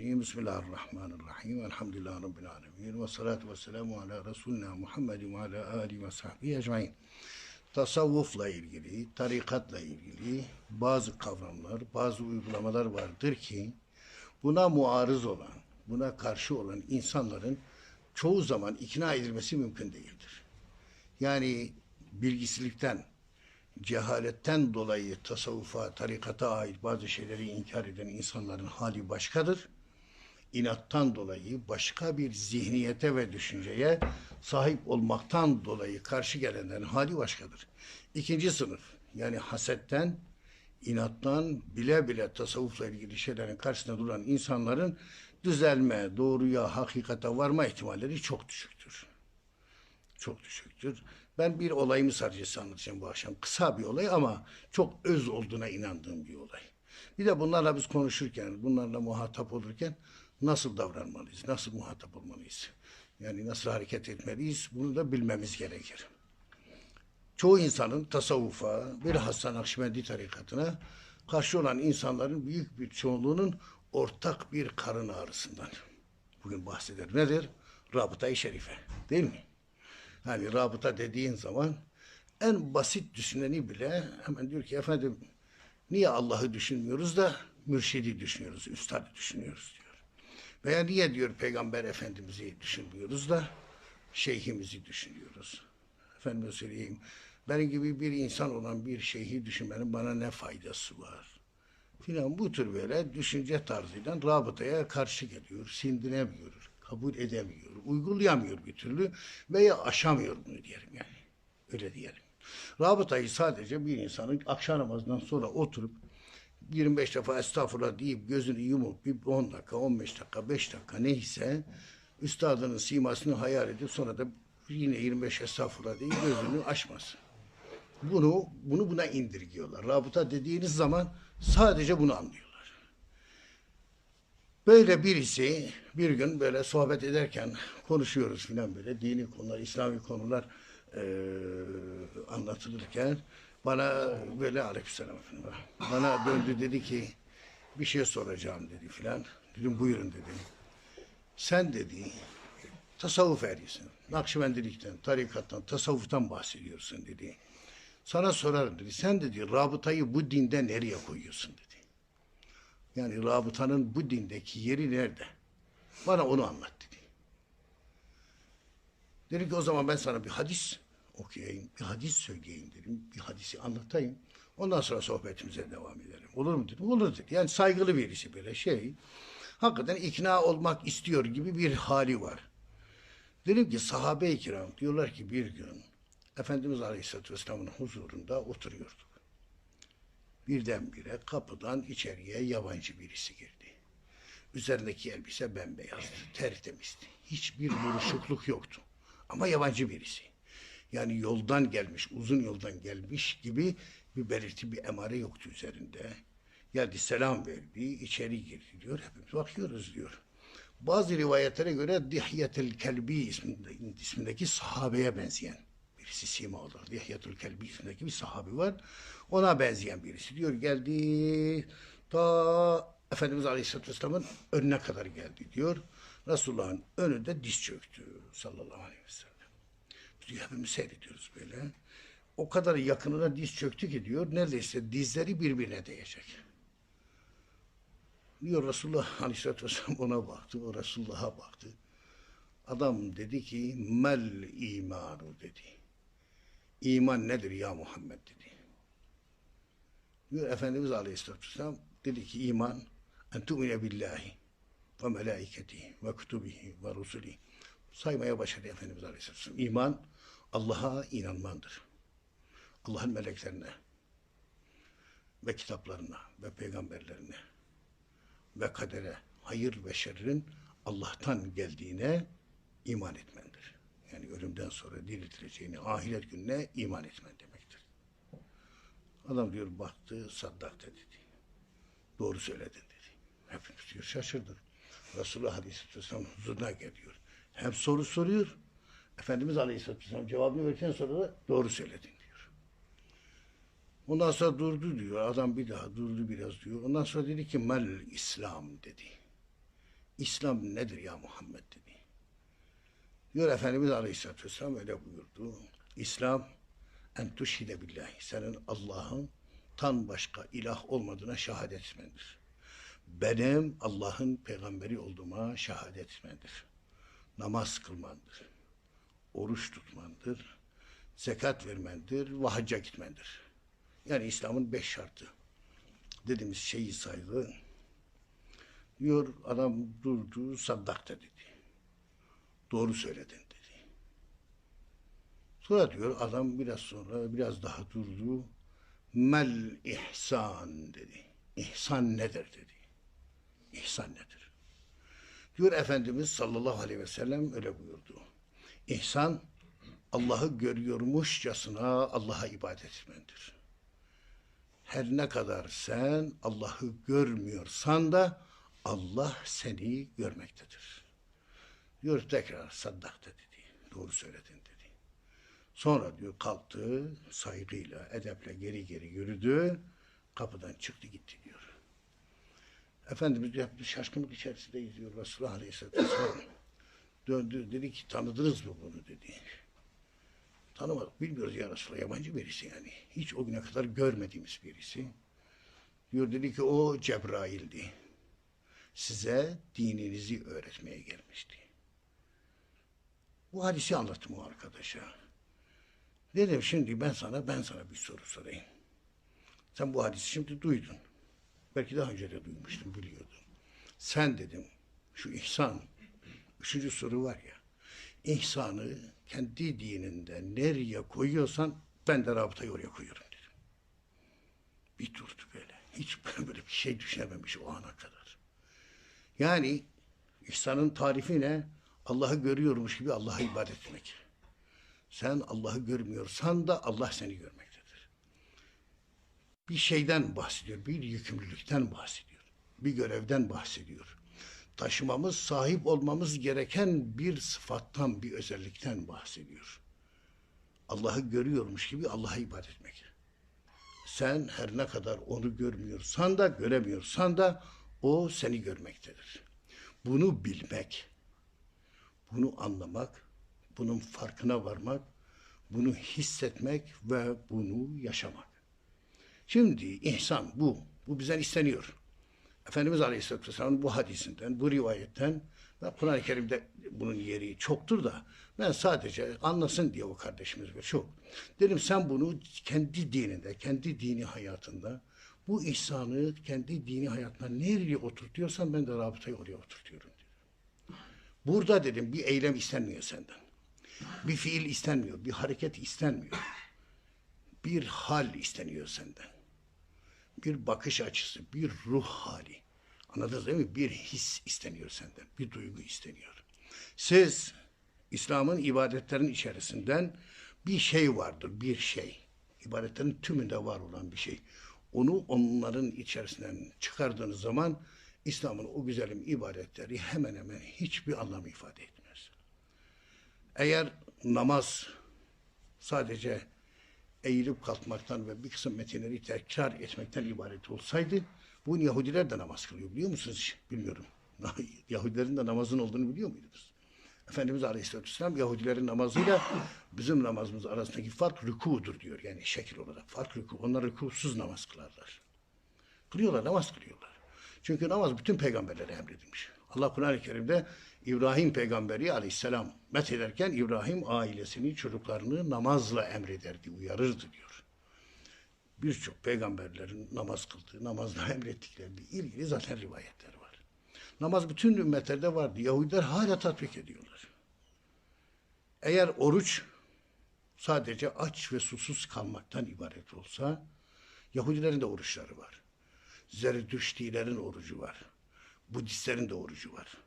Mineşşeytanirracim. Bismillahirrahmanirrahim. Elhamdülillahi Rabbil alemin. Ve salatu ve selamu ala Resulina Muhammedin ve ala alihi ve sahbihi ecmain. Tasavvufla ilgili, tarikatla ilgili bazı kavramlar, bazı uygulamalar vardır ki buna muarız olan, buna karşı olan insanların çoğu zaman ikna edilmesi mümkün değildir. Yani bilgisizlikten, cehaletten dolayı tasavvufa, tarikata ait bazı şeyleri inkar eden insanların hali başkadır. İnattan dolayı başka bir zihniyete ve düşünceye sahip olmaktan dolayı karşı gelenlerin hali başkadır. İkinci sınıf yani hasetten, inattan bile bile tasavvufla ilgili şeylerin karşısında duran insanların düzelme, doğruya, hakikate varma ihtimalleri çok düşüktür çok düşüktür. Ben bir olayımı sadece anlatacağım bu akşam. Kısa bir olay ama çok öz olduğuna inandığım bir olay. Bir de bunlarla biz konuşurken, bunlarla muhatap olurken nasıl davranmalıyız, nasıl muhatap olmalıyız? Yani nasıl hareket etmeliyiz bunu da bilmemiz gerekir. Çoğu insanın tasavvufa, bilhassa Nakşibendi tarikatına karşı olan insanların büyük bir çoğunluğunun ortak bir karın ağrısından. Bugün bahseder. Nedir? Rabıta-i Şerife. Değil mi? Hani rabıta dediğin zaman en basit düşüneni bile hemen diyor ki efendim niye Allah'ı düşünmüyoruz da mürşidi düşünüyoruz, üstadı düşünüyoruz diyor. Veya niye diyor Peygamber Efendimiz'i düşünmüyoruz da şeyhimizi düşünüyoruz. Efendim söyleyeyim benim gibi bir insan olan bir şeyhi düşünmenin bana ne faydası var? Filan bu tür böyle düşünce tarzıyla rabıtaya karşı geliyor, sindiremiyor, kabul edemiyor, uygulayamıyor bir türlü veya aşamıyor bunu diyelim yani. Öyle diyelim. Rabıtayı sadece bir insanın akşam namazından sonra oturup 25 defa estağfurullah deyip gözünü yumup bir 10 dakika, 15 dakika, 5 dakika neyse üstadının simasını hayal edip sonra da yine 25 estağfurullah deyip gözünü açmasın. Bunu bunu buna indirgiyorlar. Rabıta dediğiniz zaman sadece bunu anlıyorlar. Böyle birisi bir gün böyle sohbet ederken konuşuyoruz filan böyle dini konular, İslami konular eee, anlatılırken bana böyle aleykümselam efendim bana döndü dedi ki bir şey soracağım dedi filan. Dedim buyurun dedim. Sen dedi tasavvuf erisin. Nakşibendilikten, tarikattan, tasavvuftan bahsediyorsun dedi. Sana sorarım dedi. Sen dedi rabıtayı bu dinde nereye koyuyorsun dedi. Yani rabıtanın bu dindeki yeri nerede? Bana onu anlat dedi. Dedim ki o zaman ben sana bir hadis okuyayım, bir hadis söyleyeyim dedim. Bir hadisi anlatayım. Ondan sonra sohbetimize devam edelim. Olur mu dedim. Olur dedi. Yani saygılı birisi böyle şey. Hakikaten ikna olmak istiyor gibi bir hali var. Dedim ki sahabe-i kiram diyorlar ki bir gün Efendimiz Aleyhisselatü Vesselam'ın huzurunda oturuyorduk. Birdenbire kapıdan içeriye yabancı birisi girdi. Üzerindeki elbise bembeyazdı, tertemizdi. Hiçbir buruşukluk yoktu. Ama yabancı birisi. Yani yoldan gelmiş, uzun yoldan gelmiş gibi bir belirti, bir emare yoktu üzerinde. Geldi selam verdi, içeri girdi diyor. Hepimiz bakıyoruz diyor. Bazı rivayetlere göre Dihyetel Kelbi isminde, ismindeki sahabeye benzeyen birisi sima olarak. Dihyetel Kelbi ismindeki bir sahabi var. Ona benzeyen birisi diyor. Geldi ta Efendimiz Aleyhisselatü Vesselam'ın önüne kadar geldi diyor. Resulullah'ın önünde diz çöktü sallallahu aleyhi ve sellem. Hepimiz seyrediyoruz böyle. O kadar yakınına diz çöktü ki diyor neredeyse dizleri birbirine değecek. Diyor Resulullah Aleyhisselatü Vesselam ona baktı, o Resulullah'a baktı. Adam dedi ki mel imanu dedi. İman nedir ya Muhammed dedi. Diyor Efendimiz Aleyhisselatü Vesselam dedi ki iman en tu'mine billahi ve melaiketihi ve kutubihi ve rusulihi. Saymaya başladı Efendimiz Aleyhisselatü Vesselam. İman Allah'a inanmandır. Allah'ın meleklerine ve kitaplarına ve peygamberlerine ve kadere, hayır ve şerrin Allah'tan geldiğine iman etmendir. Yani ölümden sonra diriltileceğine, ahiret gününe iman etmen demektir. Adam diyor baktı, saddakta dedi. Doğru söyledin dedi. Hepimiz diyor şaşırdık. Resulullah Aleyhisselatü Vesselam huzuruna geliyor. Hem soru soruyor. Efendimiz Aleyhisselatü Vesselam cevabını verirken sonra da doğru söyledin diyor. Ondan sonra durdu diyor. Adam bir daha durdu biraz diyor. Ondan sonra dedi ki mel İslam dedi. İslam nedir ya Muhammed dedi. Diyor Efendimiz Aleyhisselatü Vesselam öyle buyurdu. İslam en tuşhide billahi. Senin Allah'ın tan başka ilah olmadığına şehadet etmendir. Benim Allah'ın peygamberi olduğuma şehadet etmendir. Namaz kılmandır. Oruç tutmandır. Zekat vermendir ve gitmendir. Yani İslam'ın beş şartı. Dediğimiz şeyi saydı. Diyor adam durdu saddakta dedi. Doğru söyledin dedi. Sonra diyor adam biraz sonra biraz daha durdu. Mel ihsan dedi. İhsan nedir dedi. İhsan nedir? Diyor Efendimiz sallallahu aleyhi ve sellem öyle buyurdu. İhsan Allah'ı görüyormuşçasına Allah'a ibadet etmendir. Her ne kadar sen Allah'ı görmüyorsan da Allah seni görmektedir. Diyor tekrar saddakta dedi. Doğru söyledin dedi. Sonra diyor kalktı saygıyla, edeple geri geri yürüdü. Kapıdan çıktı gitti diyor. Efendimiz diyor şaşkınlık içerisindeyiz diyor Resulullah Aleyhisselatü. Döndü dedi ki tanıdınız mı bunu dedi. Tanımadık bilmiyoruz ya Resulallah yabancı birisi yani. Hiç o güne kadar görmediğimiz birisi. Diyor dedi ki o Cebrail'di. Size dininizi öğretmeye gelmişti. Bu hadisi anlattım o arkadaşa. Dedim şimdi ben sana ben sana bir soru sorayım. Sen bu hadisi şimdi duydun. Belki daha önce de duymuştun biliyordun. Sen dedim şu ihsan üçüncü soru var ya ihsanı kendi dininde nereye koyuyorsan ben de rabıtayı oraya koyuyorum dedim. Bir durdu böyle. Hiç böyle bir şey düşünememiş o ana kadar. Yani ihsanın tarifi ne? Allah'ı görüyormuş gibi Allah'a ibadet etmek. Sen Allah'ı görmüyorsan da Allah seni görmektedir. Bir şeyden bahsediyor, bir yükümlülükten bahsediyor, bir görevden bahsediyor. Taşımamız, sahip olmamız gereken bir sıfattan, bir özellikten bahsediyor. Allah'ı görüyormuş gibi Allah'a ibadet etmek. Sen her ne kadar onu görmüyorsan da, göremiyorsan da o seni görmektedir. Bunu bilmek, bunu anlamak, bunun farkına varmak, bunu hissetmek ve bunu yaşamak. Şimdi ihsan bu. Bu bizden isteniyor. Efendimiz Aleyhisselatü Vesselam'ın bu hadisinden, bu rivayetten ve Kur'an-ı Kerim'de bunun yeri çoktur da ben sadece anlasın diye o kardeşimiz ve çok. Dedim sen bunu kendi dininde, kendi dini hayatında bu ihsanı kendi dini hayatına nereye oturtuyorsan ben de rabıtayı oraya oturtuyorum. Burada dedim bir eylem istenmiyor senden. Bir fiil istenmiyor, bir hareket istenmiyor. Bir hal isteniyor senden. Bir bakış açısı, bir ruh hali. Anladınız değil mi? Bir his isteniyor senden, bir duygu isteniyor. Siz İslam'ın ibadetlerin içerisinden bir şey vardır, bir şey. İbadetlerin tümünde var olan bir şey. Onu onların içerisinden çıkardığınız zaman İslam'ın o güzelim ibadetleri hemen hemen hiçbir anlam ifade etmez. Eğer namaz sadece eğilip kalkmaktan ve bir kısım metinleri tekrar etmekten ibaret olsaydı, bu Yahudiler de namaz kılıyor biliyor musunuz? Bilmiyorum. Yahudilerin de namazın olduğunu biliyor muydunuz? Efendimiz Aleyhisselatü Vesselam Yahudilerin namazıyla bizim namazımız arasındaki fark rükudur diyor. Yani şekil olarak fark rüku. Onlar rükusuz namaz kılarlar. Kılıyorlar, namaz kılıyorlar. Çünkü namaz bütün peygamberlere emredilmiş. Allah Kur'an-ı Kerim'de İbrahim peygamberi aleyhisselam met ederken İbrahim ailesini, çocuklarını namazla emrederdi, uyarırdı diyor. Birçok peygamberlerin namaz kıldığı, namazla emrettikleriyle ilgili zaten rivayetler var. Namaz bütün ümmetlerde vardı. Yahudiler hala tatbik ediyorlar. Eğer oruç sadece aç ve susuz kalmaktan ibaret olsa, Yahudilerin de oruçları var. Zerdüştilerin orucu var. Budistlerin de orucu var.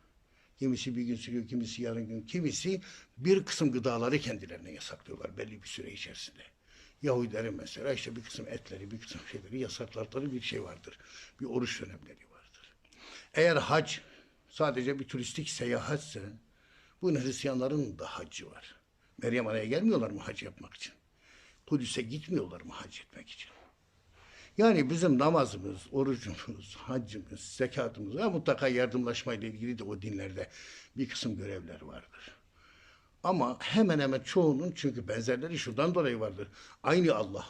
Kimisi bir gün sürüyor, kimisi yarın gün, kimisi bir kısım gıdaları kendilerine yasaklıyorlar belli bir süre içerisinde. Yahudilerin mesela işte bir kısım etleri, bir kısım şeyleri yasaklarları bir şey vardır. Bir oruç dönemleri vardır. Eğer hac sadece bir turistik seyahatse bu Hristiyanların da haccı var. Meryem Ana'ya gelmiyorlar mı hac yapmak için? Kudüs'e gitmiyorlar mı hac etmek için? Yani bizim namazımız, orucumuz, haccımız, zekatımız ve mutlaka yardımlaşmayla ilgili de o dinlerde bir kısım görevler vardır. Ama hemen hemen çoğunun çünkü benzerleri şuradan dolayı vardır. Aynı Allah,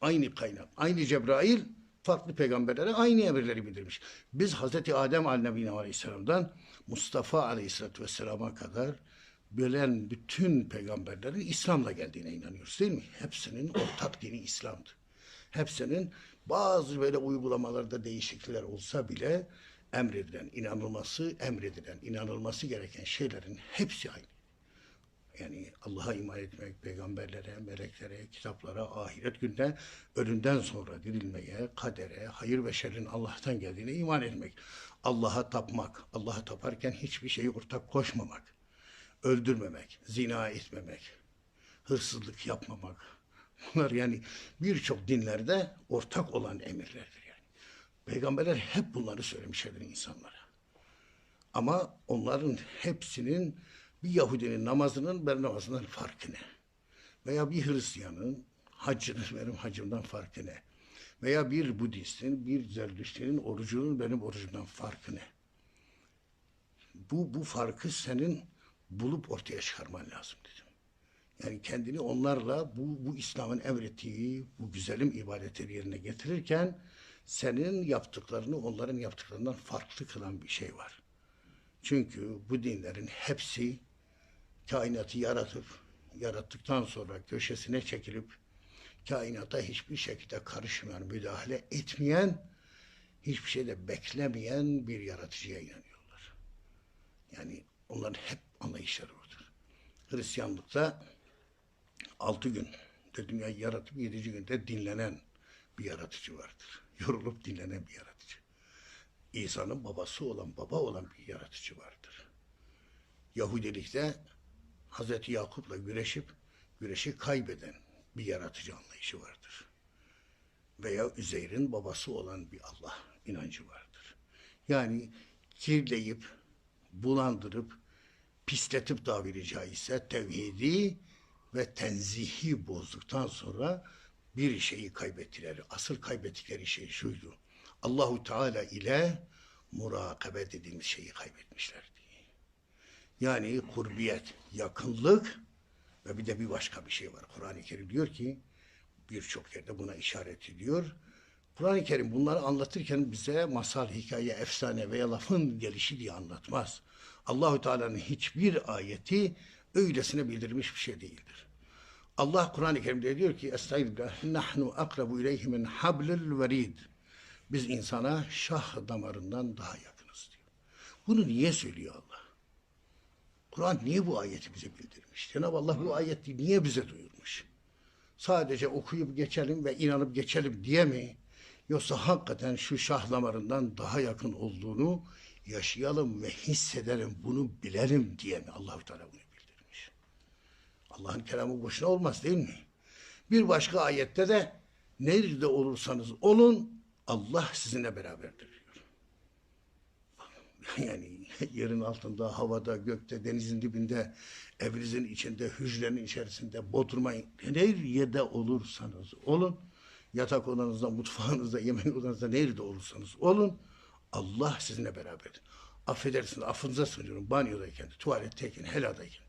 aynı kaynak, aynı Cebrail farklı peygamberlere aynı emirleri bildirmiş. Biz Hazreti Adem Aleyhisselam'dan Mustafa Aleyhisselatü Vesselam'a kadar bilen bütün peygamberlerin İslam'la geldiğine inanıyoruz değil mi? Hepsinin ortak dini İslam'dı. Hepsinin bazı böyle uygulamalarda değişiklikler olsa bile emredilen, inanılması, emredilen, inanılması gereken şeylerin hepsi aynı. Yani Allah'a iman etmek, peygamberlere, meleklere, kitaplara, ahiret gününe, ölümden sonra dirilmeye, kadere, hayır ve şerrin Allah'tan geldiğine iman etmek. Allah'a tapmak, Allah'a taparken hiçbir şeyi ortak koşmamak, öldürmemek, zina etmemek, hırsızlık yapmamak. Bunlar yani birçok dinlerde ortak olan emirlerdir yani. Peygamberler hep bunları söylemişlerdir insanlara. Ama onların hepsinin bir Yahudinin namazının benim namazından farkı ne? Veya bir Hristiyanın haccının benim hacımdan farkı ne? Veya bir Budistin, bir Zerdüşt'ün orucunun benim orucumdan farkı ne? Bu, bu farkı senin bulup ortaya çıkarman lazım dedim. Yani kendini onlarla bu, bu İslam'ın emrettiği bu güzelim ibadetleri yerine getirirken senin yaptıklarını onların yaptıklarından farklı kılan bir şey var. Çünkü bu dinlerin hepsi kainatı yaratıp, yarattıktan sonra köşesine çekilip kainata hiçbir şekilde karışmayan, müdahale etmeyen, hiçbir şeyde beklemeyen bir yaratıcıya inanıyorlar. Yani onların hep anlayışları odur. Hristiyanlıkta altı gün de dünyayı yaratıp yedinci günde dinlenen bir yaratıcı vardır. Yorulup dinlenen bir yaratıcı. İsa'nın babası olan, baba olan bir yaratıcı vardır. Yahudilikte Hazreti Yakup'la güreşip güreşi kaybeden bir yaratıcı anlayışı vardır. Veya Üzeyr'in babası olan bir Allah inancı vardır. Yani kirleyip, bulandırıp, pisletip tabiri caizse tevhidi ve tenzihi bozduktan sonra bir şeyi kaybettiler. Asıl kaybettikleri şey şuydu. Allahu Teala ile murakabe dediğimiz şeyi kaybetmişlerdi. Yani kurbiyet, yakınlık ve bir de bir başka bir şey var. Kur'an-ı Kerim diyor ki birçok yerde buna işaret ediyor. Kur'an-ı Kerim bunları anlatırken bize masal, hikaye, efsane veya lafın gelişi diye anlatmaz. Allahu Teala'nın hiçbir ayeti öylesine bildirilmiş bir şey değildir. Allah Kur'an-ı Kerim'de diyor ki Estağfirullah nahnu akrabu ileyhi min hablil verid. Biz insana şah damarından daha yakınız diyor. Bunu niye söylüyor Allah? Kur'an niye bu ayeti bize bildirmiş? Cenab-ı Allah bu ayeti niye bize duyurmuş? Sadece okuyup geçelim ve inanıp geçelim diye mi? Yoksa hakikaten şu şah damarından daha yakın olduğunu yaşayalım ve hissedelim, bunu bilelim diye mi Allahu Teala bunu? Allah'ın kelamı boşuna olmaz değil mi? Bir başka ayette de nerede olursanız olun Allah sizinle beraberdir diyor. Yani yerin altında, havada, gökte, denizin dibinde, evinizin içinde, hücrenin içerisinde, bodurmayın. Nerede olursanız olun, yatak odanızda, mutfağınızda, yemek odanızda, nerede olursanız olun, Allah sizinle beraberdir. Affedersiniz, affınıza sığınıyorum, banyodayken, tuvaletteyken, heladayken.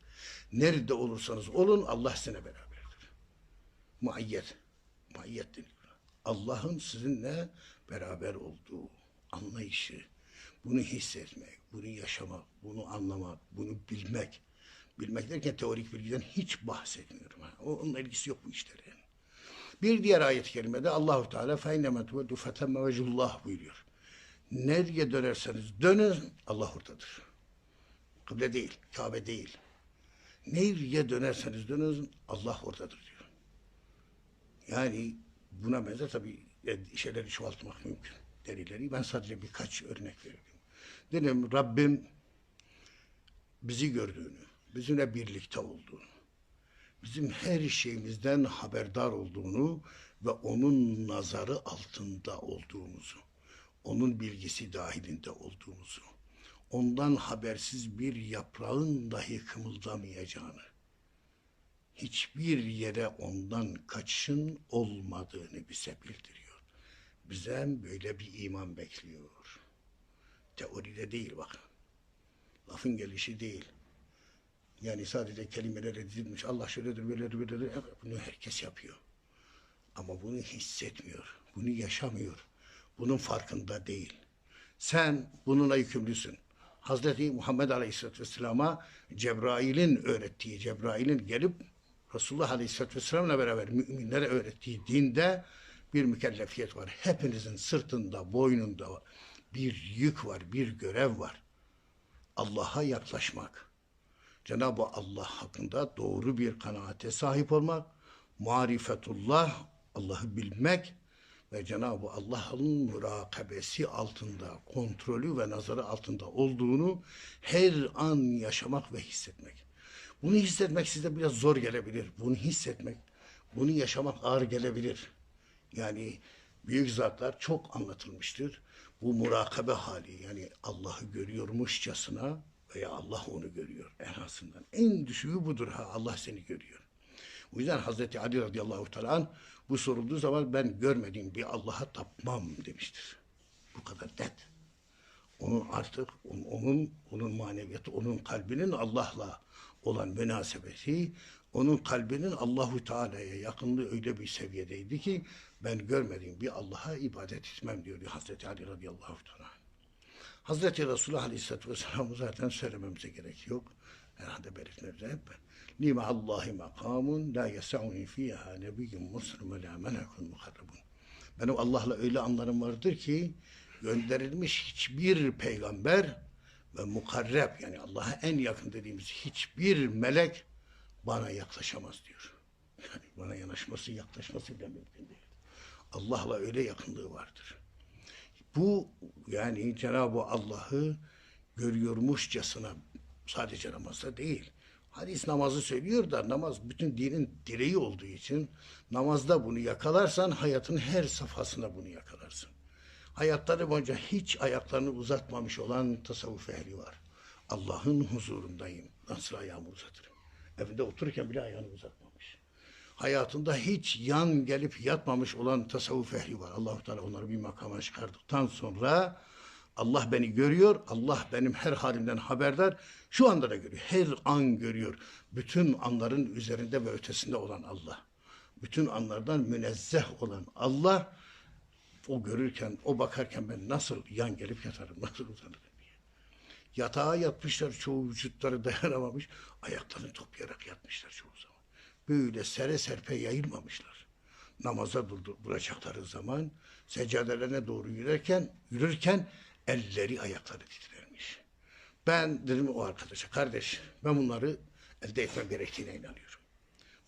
Nerede olursanız olun Allah sizinle beraberdir. Muayyet. Muayyet deniyor. Allah'ın sizinle beraber olduğu anlayışı, bunu hissetmek, bunu yaşamak, bunu anlamak, bunu bilmek. Bilmek derken teorik bilgiden hiç bahsetmiyorum. Onunla ilgisi yok bu işlerin. Bir diğer ayet-i kerimede Allahu Teala feynemet ve dufetemme vecullah buyuruyor. Nereye dönerseniz dönün Allah oradadır. Kıble değil, Kabe değil. Nereye dönerseniz dönün Allah oradadır diyor. Yani buna benzer tabii şeyleri çoğaltmak mümkün. Delilleri. Ben sadece birkaç örnek veriyorum. Dedim Rabbim bizi gördüğünü, bizimle birlikte olduğunu, bizim her şeyimizden haberdar olduğunu ve onun nazarı altında olduğumuzu, onun bilgisi dahilinde olduğumuzu, ondan habersiz bir yaprağın dahi kımıldamayacağını, hiçbir yere ondan kaçışın olmadığını bize bildiriyor. Bizden böyle bir iman bekliyor. Teoride değil bakın. Lafın gelişi değil. Yani sadece kelimeler edilmiş. Allah şöyledir, böyledir, böyledir. Bunu herkes yapıyor. Ama bunu hissetmiyor. Bunu yaşamıyor. Bunun farkında değil. Sen bununla yükümlüsün. Hazreti Muhammed Aleyhisselatü Vesselam'a Cebrail'in öğrettiği, Cebrail'in gelip Resulullah Aleyhisselatü Vesselam'la beraber müminlere öğrettiği dinde bir mükellefiyet var. Hepinizin sırtında, boynunda bir yük var, bir görev var. Allah'a yaklaşmak. Cenab-ı Allah hakkında doğru bir kanaate sahip olmak, marifetullah, Allah'ı bilmek ve Cenab-ı Allah'ın mürakabesi altında, kontrolü ve nazarı altında olduğunu her an yaşamak ve hissetmek. Bunu hissetmek size biraz zor gelebilir. Bunu hissetmek, bunu yaşamak ağır gelebilir. Yani büyük zatlar çok anlatılmıştır. Bu murakabe hali yani Allah'ı görüyormuşçasına veya Allah onu görüyor en azından. En düşüğü budur ha Allah seni görüyor. O yüzden Hazreti Ali radıyallahu teala bu sorulduğu zaman ben görmediğim bir Allah'a tapmam demiştir. Bu kadar net. Onun artık onun, onun, maneviyatı, onun kalbinin Allah'la olan münasebeti, onun kalbinin Allahu Teala'ya yakınlığı öyle bir seviyedeydi ki ben görmediğim bir Allah'a ibadet etmem diyor Hazreti Ali radıyallahu teala. Hazreti Resulullah Aleyhisselatü Vesselam'ı zaten söylememize gerek yok. Herhalde belirtmemize hep. Lima Allahi makamun la yesa'uni fiha nebiyyun muslim ve la melekun muharrabun. Benim Allah'la öyle anlarım vardır ki gönderilmiş hiçbir peygamber ve mukarreb yani Allah'a en yakın dediğimiz hiçbir melek bana yaklaşamaz diyor. Yani bana yanaşması, yaklaşması bile mümkün değil. Allah'la öyle yakınlığı vardır. Bu yani Cenab-ı Allah'ı görüyormuşçasına sadece namazda değil. Hadis namazı söylüyor da namaz bütün dinin direği olduğu için namazda bunu yakalarsan hayatın her safhasında bunu yakalarsın. Hayatları boyunca hiç ayaklarını uzatmamış olan tasavvuf ehli var. Allah'ın huzurundayım. Nasıl ayağımı uzatırım? Evinde otururken bile ayağını uzatmamış. Hayatında hiç yan gelip yatmamış olan tasavvuf ehli var. allah Teala onları bir makama çıkardıktan sonra Allah beni görüyor, Allah benim her halimden haberdar. Şu anda da görüyor, her an görüyor. Bütün anların üzerinde ve ötesinde olan Allah. Bütün anlardan münezzeh olan Allah, o görürken, o bakarken ben nasıl yan gelip yatarım, nasıl uzanırım diye. Yatağa yatmışlar, çoğu vücutları dayanamamış, ayaklarını toplayarak yatmışlar çoğu zaman. Böyle sere serpe yayılmamışlar. Namaza durduracakları zaman, seccadelerine doğru yürürken, yürürken elleri ayakları titrermiş. Ben dedim o arkadaşa, kardeş ben bunları elde etmem gerektiğine inanıyorum.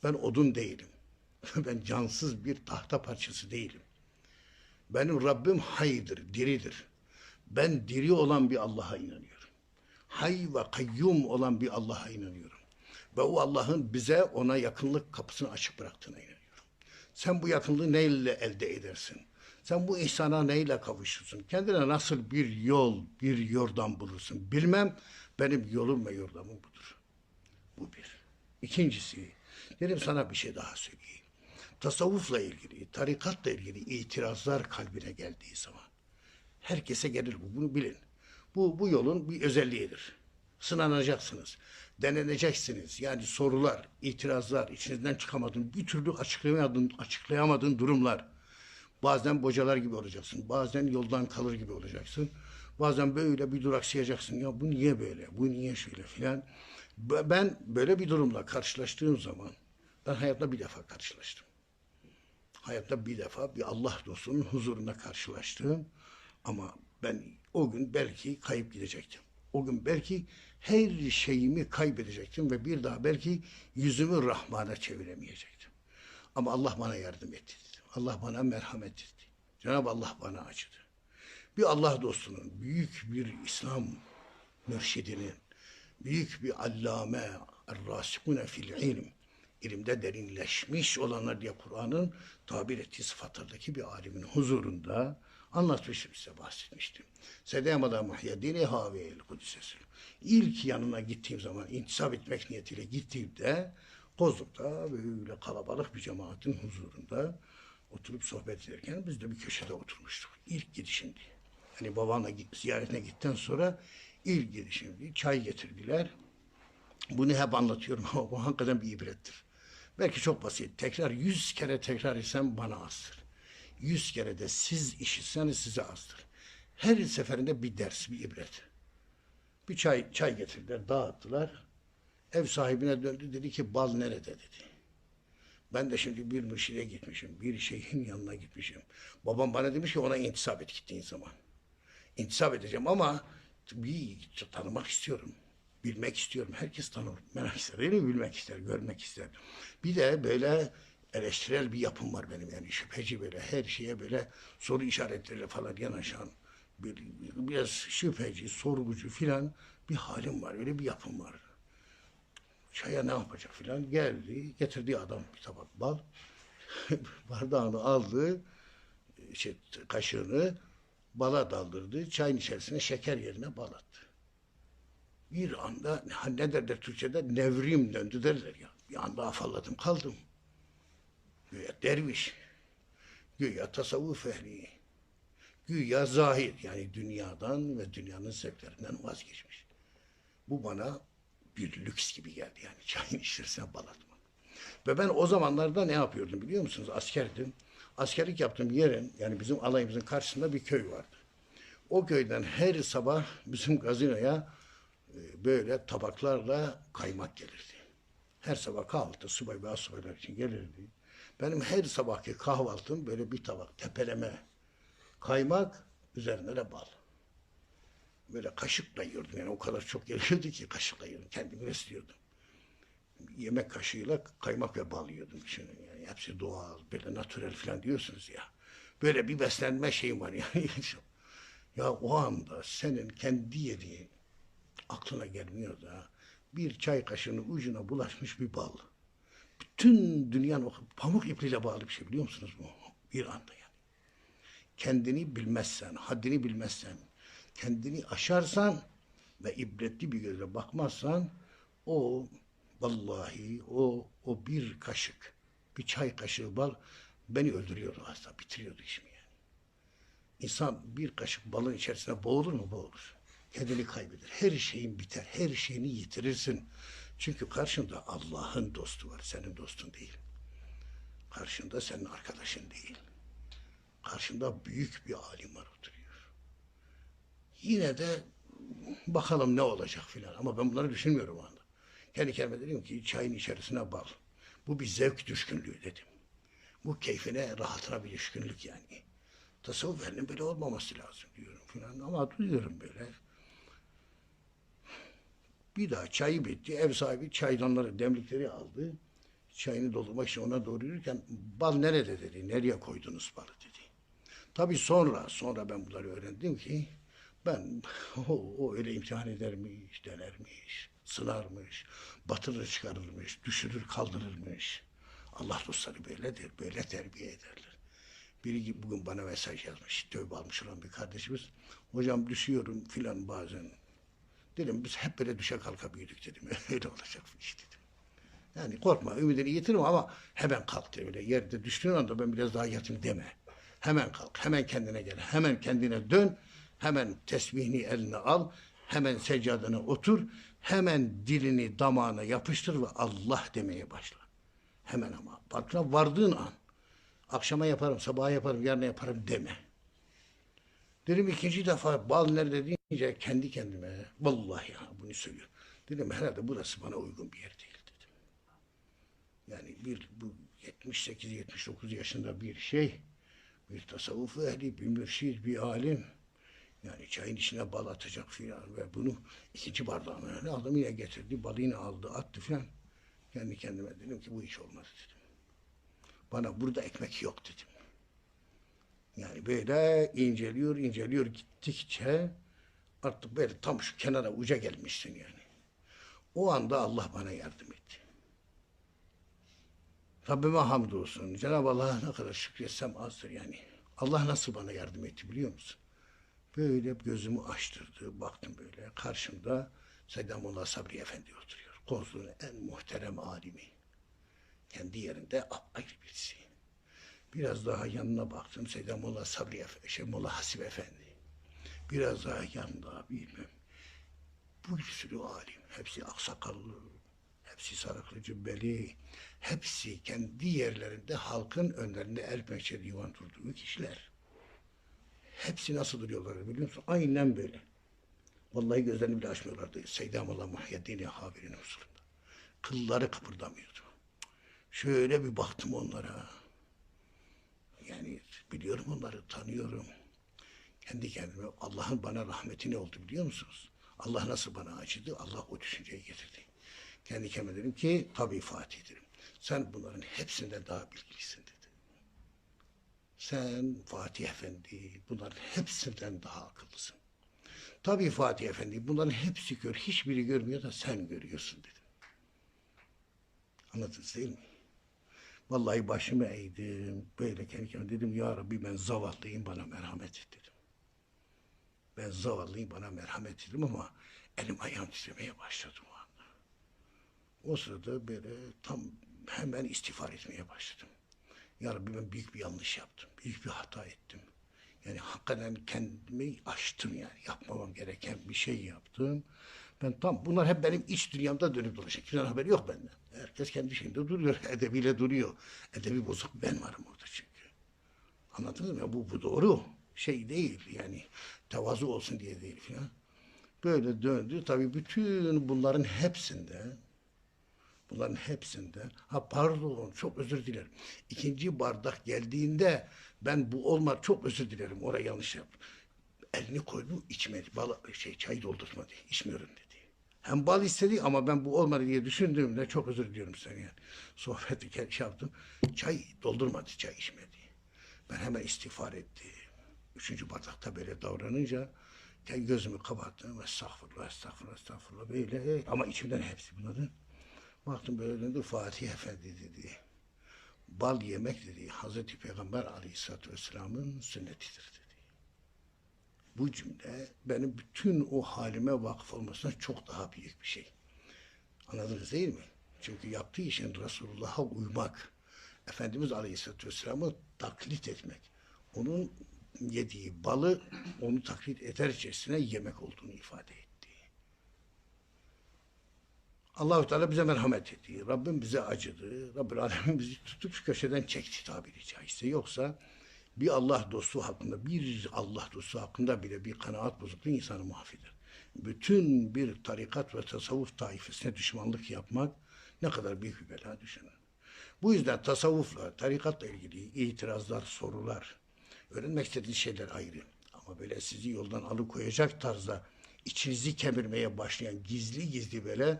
Ben odun değilim. ben cansız bir tahta parçası değilim. Benim Rabbim haydır, diridir. Ben diri olan bir Allah'a inanıyorum. Hay ve kayyum olan bir Allah'a inanıyorum. Ve o Allah'ın bize ona yakınlık kapısını açık bıraktığına inanıyorum. Sen bu yakınlığı neyle elde edersin? Sen bu ihsana neyle kavuşursun? Kendine nasıl bir yol, bir yordam bulursun? Bilmem benim yolum ve yordamım budur. Bu bir. İkincisi, dedim sana bir şey daha söyleyeyim. Tasavvufla ilgili, tarikatla ilgili itirazlar kalbine geldiği zaman herkese gelir bu, bunu bilin. Bu, bu yolun bir özelliğidir. Sınanacaksınız, deneneceksiniz. Yani sorular, itirazlar, içinizden çıkamadığın, bir türlü açıklayamadığın, açıklayamadığın durumlar. Bazen bocalar gibi olacaksın. Bazen yoldan kalır gibi olacaksın. Bazen böyle bir duraksayacaksın. Ya bu niye böyle? Bu niye şöyle filan. Ben böyle bir durumla karşılaştığım zaman ben hayatta bir defa karşılaştım. Hayatta bir defa bir Allah dostunun huzurunda karşılaştım. Ama ben o gün belki kayıp gidecektim. O gün belki her şeyimi kaybedecektim ve bir daha belki yüzümü Rahman'a çeviremeyecektim. Ama Allah bana yardım etti. Allah bana merhamet etti. Cenab-ı Allah bana acıdı. Bir Allah dostunun, büyük bir İslam mürşidinin, büyük bir allame, er-rasikune fil ilim, ilimde derinleşmiş olanlar diye Kur'an'ın tabir ettiği sıfatlardaki bir alimin huzurunda anlatmışım size bahsetmiştim. Sedemada Muhyiddin Havi Kudüs'e İlk yanına gittiğim zaman intisap etmek niyetiyle gittiğimde Kozluk'ta böyle kalabalık bir cemaatin huzurunda Oturup sohbet ederken biz de bir köşede oturmuştuk. İlk gidişimdi. Hani babanla ziyaretine gittikten sonra ilk gidişimdi. Çay getirdiler. Bunu hep anlatıyorum ama bu hakikaten bir ibrettir. Belki çok basit. Tekrar yüz kere tekrar etsem bana azdır. Yüz kere de siz işitseniz size azdır. Her seferinde bir ders, bir ibret. Bir çay çay getirdiler, dağıttılar. Ev sahibine döndü dedi ki bal nerede dedi. Ben de şimdi bir mürşide gitmişim, bir şeyhin yanına gitmişim. Babam bana demiş ki ona intisap et gittiğin zaman. İntisap edeceğim ama bir tanımak istiyorum. Bilmek istiyorum. Herkes tanır. Merak ister. Değil mi? Bilmek ister, görmek ister. Bir de böyle eleştirel bir yapım var benim yani şüpheci böyle her şeye böyle soru işaretleriyle falan yanaşan bir, biraz şüpheci, sorgucu filan bir halim var. Öyle bir yapım var. Çaya ne yapacak filan geldi. Getirdiği adam bir tabak bal. Bardağını aldı. Şey, kaşığını bala daldırdı. Çayın içerisine şeker yerine bal attı. Bir anda ne derler Türkçe'de nevrim döndü derler ya. Bir anda afalladım kaldım. Güya derviş. Güya tasavvuf ehli. Güya zahid yani dünyadan ve dünyanın zevklerinden vazgeçmiş. Bu bana bir lüks gibi geldi yani çayın içerisine bal atmak. Ve ben o zamanlarda ne yapıyordum biliyor musunuz? Askerdim. Askerlik yaptığım yerin yani bizim alayımızın karşısında bir köy vardı. O köyden her sabah bizim gazinoya e, böyle tabaklarla kaymak gelirdi. Her sabah kahvaltı subay ve asubaylar için gelirdi. Benim her sabahki kahvaltım böyle bir tabak tepeleme kaymak üzerine de bal. Böyle kaşıkla yiyordum yani o kadar çok geliyordu ki kaşıkla yiyordum. Kendimi besliyordum. Yemek kaşığıyla kaymak ve bal yiyordum düşünün yani. Hepsi doğal, böyle natürel falan diyorsunuz ya. Böyle bir beslenme şeyim var yani. ya o anda senin kendi yediğin aklına gelmiyor da bir çay kaşığının ucuna bulaşmış bir bal. Bütün dünyanın pamuk ipliğiyle bağlı bir şey biliyor musunuz bu? Bir anda yani. Kendini bilmezsen, haddini bilmezsen, kendini aşarsan ve ibretli bir gözle bakmazsan o vallahi o o bir kaşık bir çay kaşığı bal beni öldürüyordu aslında bitiriyordu işimi yani. İnsan bir kaşık balın içerisine boğulur mu? Boğulur. Kendini kaybeder. Her şeyin biter. Her şeyini yitirirsin. Çünkü karşında Allah'ın dostu var. Senin dostun değil. Karşında senin arkadaşın değil. Karşında büyük bir alim var oturuyor. Yine de bakalım ne olacak filan. Ama ben bunları düşünmüyorum o anda. Kendi kendime dedim ki çayın içerisine bal. Bu bir zevk düşkünlüğü dedim. Bu keyfine, rahatına bir düşkünlük yani. Tasavvuf ehlinin böyle olmaması lazım diyorum filan. Ama duyuyorum böyle. Bir daha çayı bitti. Ev sahibi çaydanları, demlikleri aldı. Çayını doldurmak için ona doğru yürürken bal nerede dedi. Nereye koydunuz balı dedi. Tabii sonra, sonra ben bunları öğrendim ki ben o, o öyle imtihan edermiş, denermiş, sınarmış, batırır çıkarırmış, düşürür kaldırırmış. Allah dostları böyledir, böyle terbiye ederler. Biri bugün bana mesaj yazmış, tövbe almış olan bir kardeşimiz. Hocam düşüyorum filan bazen. Dedim biz hep böyle düşe kalka büyüdük dedim. Öyle olacak bu iş dedim. Yani korkma, ümidini yitirme ama hemen kalk de öyle. Yerde düştüğün anda ben biraz daha yatayım deme. Hemen kalk, hemen kendine gel, hemen kendine dön, hemen tesbihini eline al, hemen seccadına otur, hemen dilini damağına yapıştır ve Allah demeye başla. Hemen ama. Farkına vardığın an. Akşama yaparım, sabaha yaparım, yarına yaparım deme. Dedim ikinci defa bal nerede deyince kendi kendime vallahi ya bunu söylüyorum. Dedim herhalde burası bana uygun bir yer değil dedim. Yani bir bu 78-79 yaşında bir şey, bir tasavvuf ehli, bir mürşid, bir alim. Yani çayın içine bal atacak filan ve bunu ikinci bardağına öyle aldım yine getirdi. Balı yine aldı attı filan. Kendi kendime dedim ki bu iş olmaz dedim. Bana burada ekmek yok dedim. Yani böyle inceliyor, inceliyor gittikçe artık böyle tam şu kenara uca gelmişsin yani. O anda Allah bana yardım etti. Rabbime hamdolsun. Cenab-ı Allah'a ne kadar şükretsem azdır yani. Allah nasıl bana yardım etti biliyor musun? Böyle gözümü açtırdı. Baktım böyle. Karşımda Seydamullah Sabri Efendi oturuyor. Kozlu'nun en muhterem alimi. Kendi yerinde ayrı birisi. Biraz daha yanına baktım. Seyyid Molla Sabri Efendi, şey Molla Hasip Efendi. Biraz daha yanında bilmem. Bu sürü alim. Hepsi aksakallı, hepsi sarıklı cübbeli, hepsi kendi yerlerinde halkın önlerinde el pençe divan durduğu kişiler. Hepsi nasıl duruyorlar biliyor musun? Aynen böyle. Vallahi gözlerini bile açmıyorlardı. Seyyid Molla Muhyiddin Habir'in huzurunda. Kılları kıpırdamıyordu. Şöyle bir baktım onlara. Yani biliyorum onları, tanıyorum. Kendi kendime Allah'ın bana rahmeti ne oldu biliyor musunuz? Allah nasıl bana acıdı? Allah o düşünceyi getirdi. Kendi kendime dedim ki tabii Fatih dedim. Sen bunların hepsinden daha bilgilisin dedi. Sen Fatih Efendi bunların hepsinden daha akıllısın. Tabii Fatih Efendi bunların hepsi gör. Hiçbiri görmüyor da sen görüyorsun dedim. Anladınız değil mi? Vallahi başımı eğdim. Böyle kendi kendime dedim ya Rabbi ben zavallıyım bana merhamet et dedim. Ben zavallıyım bana merhamet dedim ama elim ayağım titremeye başladı o anda. O sırada böyle tam hemen istiğfar etmeye başladım. Ya Rabbi ben büyük bir yanlış yaptım. Büyük bir hata ettim. Yani hakikaten kendimi aştım yani. Yapmamam gereken bir şey yaptım. Ben tam bunlar hep benim iç dünyamda dönüp dolaşıyor. Kimsenin haberi yok benden. Herkes kendi şeyinde duruyor. Edebiyle duruyor. Edebi bozuk ben varım orada çünkü. Anladınız mı? Bu, bu doğru. Şey değil yani. Tevazu olsun diye değil filan. Böyle döndü. Tabii bütün bunların hepsinde Bunların hepsinde. Ha pardon çok özür dilerim. İkinci bardak geldiğinde ben bu olma çok özür dilerim. Oraya yanlış yaptım. Elini koydu içmedi. Bal, şey çay doldurtmadı. İçmiyorum dedi. Hem bal istedi ama ben bu olmadı diye düşündüğümde çok özür diliyorum sen yani. Sohbeti şey yaptım. Çay doldurmadı. Çay içmedi. Ben hemen istiğfar ettim. Üçüncü bardakta böyle davranınca gözümü kapattım. Estağfurullah, estağfurullah, estağfurullah böyle. Ama içimden hepsi bunların. Baktım böyle döndü Fatih Efendi dedi. Bal yemek dedi. Hazreti Peygamber Aleyhisselatü Vesselam'ın sünnetidir dedi. Bu cümle benim bütün o halime vakıf olmasına çok daha büyük bir şey. Anladınız değil mi? Çünkü yaptığı işin Resulullah'a uymak, Efendimiz Aleyhisselatü Vesselam'ı taklit etmek, onun yediği balı onu taklit edercesine yemek olduğunu ifade etti. Allahu Teala bize merhamet etti. Rabbim bize acıdı. Rabbül Alemin bizi tutup şu köşeden çekti tabiri caizse. Yoksa bir Allah dostu hakkında, bir Allah dostu hakkında bile bir kanaat bozukluğu insanı mahveder. Bütün bir tarikat ve tasavvuf taifesine düşmanlık yapmak ne kadar büyük bir bela düşünün. Bu yüzden tasavvufla, tarikatla ilgili itirazlar, sorular, öğrenmek istediğiniz şeyler ayrı. Ama böyle sizi yoldan alıkoyacak tarzda içinizi kemirmeye başlayan gizli gizli böyle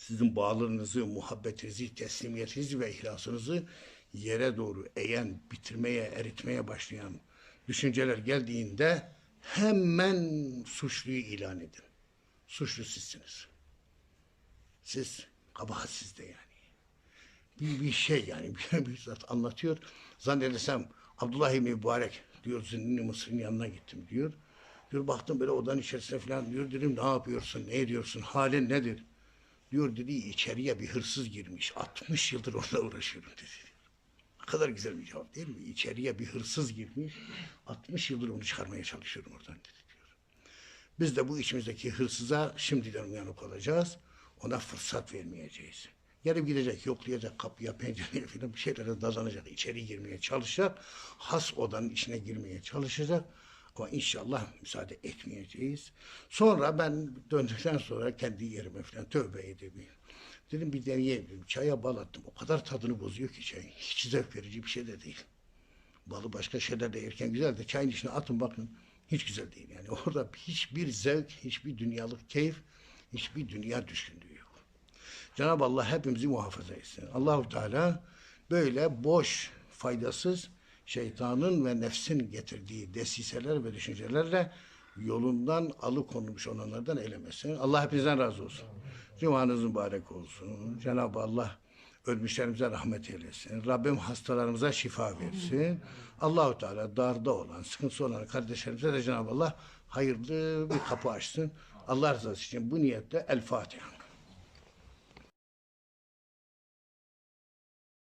sizin bağlılığınızı, muhabbetinizi, teslimiyetinizi ve ihlasınızı yere doğru eğen, bitirmeye, eritmeye başlayan düşünceler geldiğinde hemen suçluyu ilan edin. Suçlu sizsiniz. Siz, kabahat sizde yani. Bir, bir şey yani bir, bir zat anlatıyor. Zannedersem Abdullah İbni Mübarek diyor Zünnü Mısır'ın yanına gittim diyor. Diyor baktım böyle odanın içerisine falan diyor dedim ne yapıyorsun, ne ediyorsun, halin nedir? Diyor dedi içeriye bir hırsız girmiş. 60 yıldır onunla uğraşıyorum dedi. Ne kadar güzel bir cevap değil mi? İçeriye bir hırsız girmiş. 60 yıldır onu çıkarmaya çalışıyorum oradan dedi diyor. Biz de bu içimizdeki hırsıza şimdiden uyanık olacağız. Ona fırsat vermeyeceğiz. Gelip gidecek, yoklayacak kapıya, pencereye falan bir şeylere dadanacak, içeri girmeye çalışacak. Has odanın içine girmeye çalışacak. Ama inşallah müsaade etmeyeceğiz. Sonra ben döndükten sonra kendi yerime falan tövbe edeyim. Dedim bir deneyelim. Çaya bal attım. O kadar tadını bozuyor ki çayın. Hiç zevk verici bir şey de değil. Balı başka şeylerle yerken güzel de çayın içine atın bakın. Hiç güzel değil. Yani orada hiçbir zevk, hiçbir dünyalık keyif, hiçbir dünya düşkünlüğü yok. Cenab-ı Allah hepimizi muhafaza etsin. Allahu Teala böyle boş, faydasız şeytanın ve nefsin getirdiği desiseler ve düşüncelerle yolundan alıkonulmuş olanlardan eylemesin. Allah hepinizden razı olsun. Cumanız mübarek olsun. Cenab-ı Allah ölmüşlerimize rahmet eylesin. Rabbim hastalarımıza şifa versin. Allahu Teala darda olan, sıkıntısı olan kardeşlerimize de Cenab-ı Allah hayırlı bir kapı açsın. Allah rızası için bu niyetle El Fatiha.